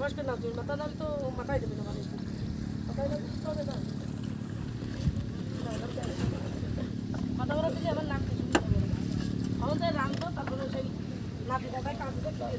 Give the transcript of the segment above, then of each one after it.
মাস করে না তুমি মাথা নাম তো মাথায় দেবে না মানুষ মাথায় দিতে হবে না মাথা বড় দিলে আমার নাম কিছু আমাদের রাখব তারপরে সেই নাতি দাদায় কাজ করতে হবে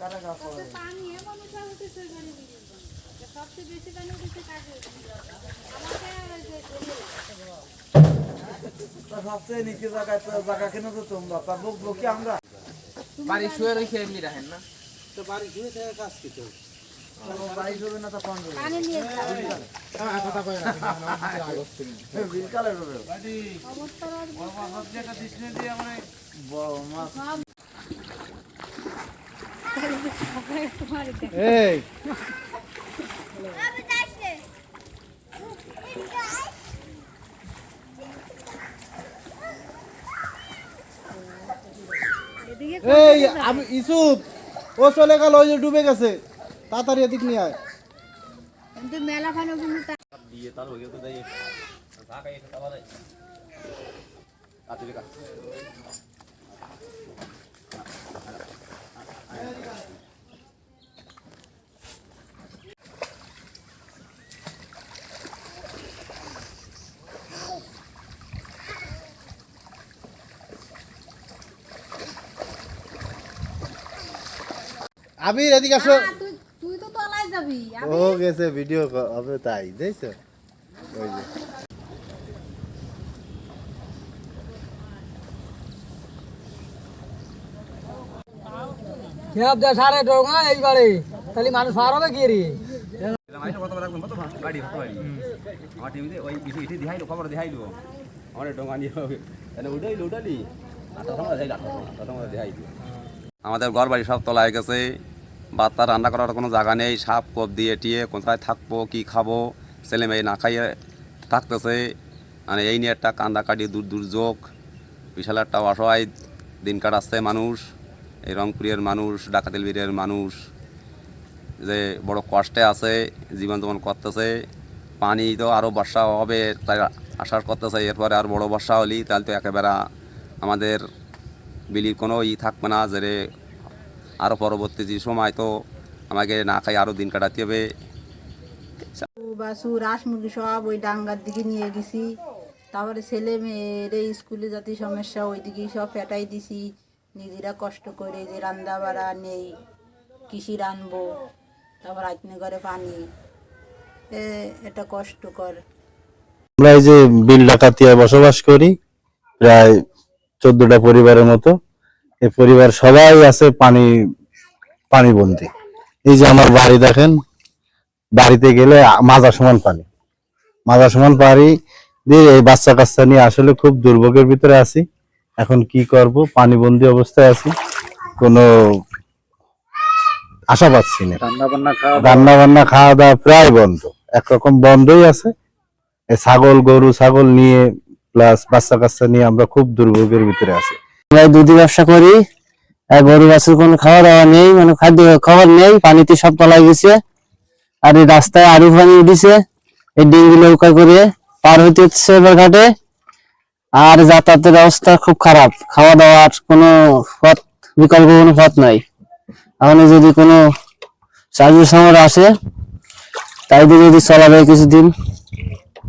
পানি এমন উঠা উঠেছে ঘরে সবচেয়ে বেশি পানি উঠেছে আমাকে সবচেয়ে নিচে জায়গায় তো জায়গা কিনে তো তোমরা? তার লোক লোকে আমরা। বাড়ি শুয়ে রয়েছে এমনি রাখেন না। তো বাড়ি ঘুরে থেকে কাজ কি তো বাড়ি হবে না তো পান হবে পানি নিয়ে বিলকালে হবে অবস্থা বড় মাছ এই। এই, আমি ইসুপ ও চলে গেল, ওই যে ডুবে গেছে। তাড়াতাড়ি এদিক নিয়ে আয়। কিন্তু মেলা পানি কিন্তু তা- আবির এদিকে আসো। তুই তুই তো তলায় যাবি ও গেছে ভিডিও হবে তাই দেখছ? ওই যে। খেয়াব যা সারে ডোঙা এইবারে তাহলে মানুষ পার হবে কি রে? আমার টিভিতে ওই ইটি ইটি খবর দিহাইলো আমার ডোঙা নিয়ে হবে তাহলে উঠাইলো উঠালি আর তখন দেখাইলো তখন দেখাইলো আমাদের ঘর বাড়ি সব তলায় গেছে। বাচ্চা রান্না করার কোনো জায়গা নেই। সাপ, কোপ দিয়ে টিয়ে কোথায় থাকব, কি খাব, ছেলে মেয়ে না খাইয়ে থাকতেছে। মানে এই নিয়ে একটা কান্দাকাটি, দূর দুর্যোগ, বিশাল একটা অসহায় দিন কাটাচ্ছে মানুষ। এই রংপুরের মানুষ ডাকাতিল বীরের মানুষ যে বড় কষ্টে আছে জীবন যেমন করতেছে। পানি তো আরও বর্ষা হবে, তাই আশা করতেছে, এরপরে আর বড় বর্ষা হলি তাহলে তো একেবারে আমাদের বিলির কোনো ই থাকবে না যে রে আরও পরবর্তী যে সময় তো আমাকে না খাই আরও দিন কাটাতে হবে। বাসু রাস মুরগি সব ওই ডাঙ্গার দিকে নিয়ে গেছি। তারপরে ছেলে মেয়ের এই স্কুলে জাতি সমস্যা ওই দিকে সব ফেটাই দিছি। নিজেরা কষ্ট করে যে রান্না বাড়া নেই কৃষি রানবো তারপর আজনে করে পানি। এটা কষ্টকর। আমরা এই যে বিল ডাকাতিয়ায় বসবাস করি প্রায় চোদ্দটা পরিবারের মতো। এই পরিবার সবাই আছে পানি পানি বন্দি এই যে আমার বাড়ি দেখেন বাড়িতে গেলে মাজা সমান পানি। মাজা সমান পানি দিয়ে এই বাচ্চা কাচ্চা নিয়ে আসলে খুব দুর্ভোগের ভিতরে আছি। এখন কি করব? পানি বন্দি অবস্থায় আছি। কোনো আশা পাচ্ছি না। রান্না বান্না খাওয়া দাওয়া প্রায় বন্ধ। একরকম বন্ধই আছে। এই ছাগল গরু ছাগল নিয়ে প্লাস বাচ্চা কাচ্চা নিয়ে আমরা খুব দুর্ভোগের ভিতরে আছি। আমরা দুধি ব্যবসা করি গরু, বাছুর, কোনো খাওয়া দাওয়া নেই মানে খাদ্য খাবার নেই, পানিতে সব তলায় গেছে। আর এই রাস্তায় আরু পানি উঠেছে, এই ডিঙ্গি নৌকা করে পার হইতে হচ্ছে এবার ঘাটে। আর যাতায়াতের অবস্থা খুব খারাপ খাওয়া দাওয়ার কোনো পথ, বিকল্প কোনো পথ নাই। এখন যদি কোনো সাহায্য সমর আসে, তাই দিয়ে যদি চলা যায় কিছুদিন।